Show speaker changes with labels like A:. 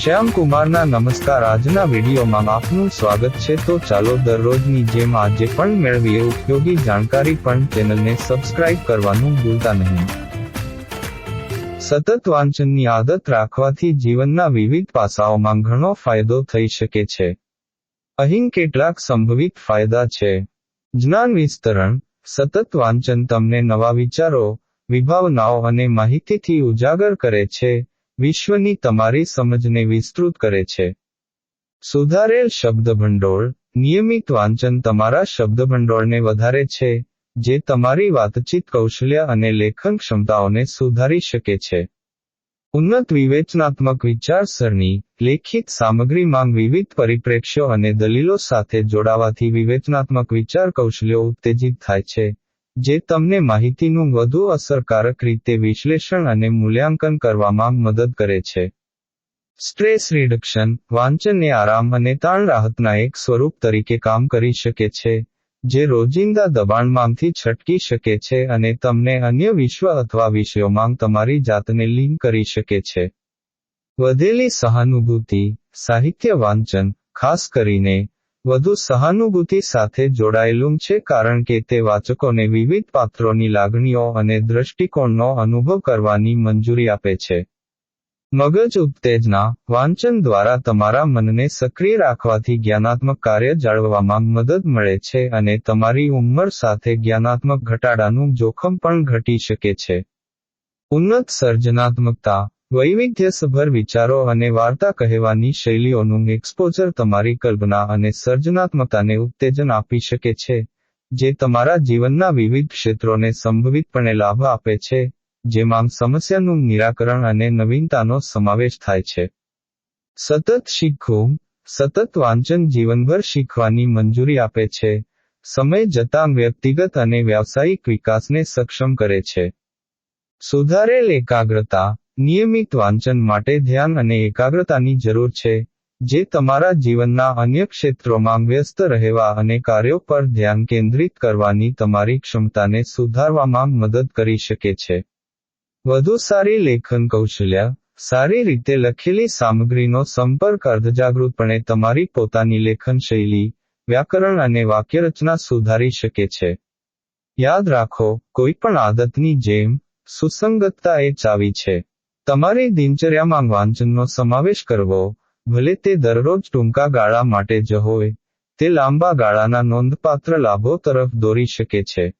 A: શ્યામ કુમારના નમસ્કાર આજના વિડીયોમાં આપનું સ્વાગત છે. તો ચાલો દરરોજની જેમ આજે પણ મેળવીએ ઉપયોગી જાણકારી પણ ચેનલને સબસ્ક્રાઇબ કરવાનું ભૂલતા નહીં. સતત વાંચનની આદત રાખવાથી જીવનના વિવિધ પાસાઓમાં ઘણો ફાયદો થઈ શકે છે. અહીં કેટલાક સંભવિત ફાયદા છે. જ્ઞાન વિસ્તરણ, સતત વાંચન તમને નવા વિચારો, વિભાવનાઓ અને માહિતીથી ઉજાગર કરે છે. વિશ્વની તમારી સમજને વિસ્તૃત કરે છે. સુધારેલ શબ્દભંડોળ, નિયમિત વાંચન તમારા શબ્દભંડોળને વધારે છે, જે તમારી વાતચીત કૌશલ્ય અને લેખન ક્ષમતાઓને સુધારી શકે છે. ઉન્નત વિવેચનાત્મક વિચારસરણી, લેખિત સામગ્રીમાં વિવિધ પરિપ્રેક્ષ્યો અને દલીલો સાથે જોડાવાથી વિવેચનાત્મક વિચાર કૌશલ્યો ઉત્તેજિત થાય છે. જે તમને માહિતીનું વધુ અસરકારક રીતે વિશ્લેષણ અને મૂલ્યાંકન કરવામાં મદદ કરે છે. સ્ટ્રેસ રિડક્શન વાંચન એ આરામ અને તાણ રાહતના એક સ્વરૂપ તરીકે કામ કરી શકે છે, જે રોજિંદા દબાણમાંથી છટકી શકે છે અને તમને અન્ય વિશ્વ અથવા વિષયોમાં તમારી જાતને લિંક કરી શકે છે. વધેલી સહાનુભૂતિ, સાહિત્ય વાંચન, ખાસ કરીને વધુ સહાનુભૂતિ સાથે જોડાયેલું છે કારણ કે તે વાચકોને વિવિધ પાત્રોની લાગણીઓ અને દ્રષ્ટિકોણનો અનુભવ કરવાની મંજૂરી આપે છે. મગજ ઉત્તેજના, વાંચન દ્વારા તમારા મનને સક્રિય રાખવાથી જ્ઞાનાત્મક કાર્ય જાળવવામાં મદદ મળે છે અને તમારી ઉંમર સાથે જ્ઞાનાત્મક ઘટાડાનું જોખમ પણ ઘટી શકે છે. ઉન્નત સર્જનાત્મકતા વૈવિધ્યસભર વિચારો અને વાર્તા કહેવાની શૈલીઓનું એક્સપોઝર તમારી કલ્પના અને સર્જનાત્મકતાને ઉત્તેજન આપી શકે છે, જે તમારા જીવનના વિવિધ ક્ષેત્રોને સંભવિતપણે લાભ આપે છે, જેમાં સમસ્યાનું નિરાકરણ અને નવીનતાનો સમાવેશ થાય છે. સતત શીખવું, સતત વાંચન જીવનભર શીખવાની મંજૂરી આપે છે, સમય જતાં વ્યક્તિગત અને વ્યાવસાયિક વિકાસને સક્ષમ કરે છે. સુધારેલ એકાગ્રતા નિયમિત વાંચન માટે ધ્યાન અને એકાગ્રતાની જરૂર છે, જે તમારા જીવનના અન્ય ક્ષેત્રોમાં વ્યસ્ત રહેવા અને કાર્યો પર ધ્યાન કેન્દ્રિત કરવાની તમારી ક્ષમતાને સુધારવામાં મદદ કરી શકે છે. વધુ સારી લેખન કૌશલ્ય, સારી રીતે લખેલી સામગ્રીનો સંપર્ક અર્ધજાગૃતપણે તમારી પોતાની લેખન શૈલી, વ્યાકરણ અને વાક્યરચના સુધારી શકે છે. યાદ રાખો, કોઈપણ આદતની જેમ, સુસંગતતા એ ચાવી છે. તમારી દિનચર્યામાં વાંચનનો સમાવેશ કરવો, ભલે તે દરરોજ ટૂંકા ગાળા માટે જ હોય, તે લાંબા ગાળાના નોંધપાત્ર લાભો તરફ દોરી શકે છે.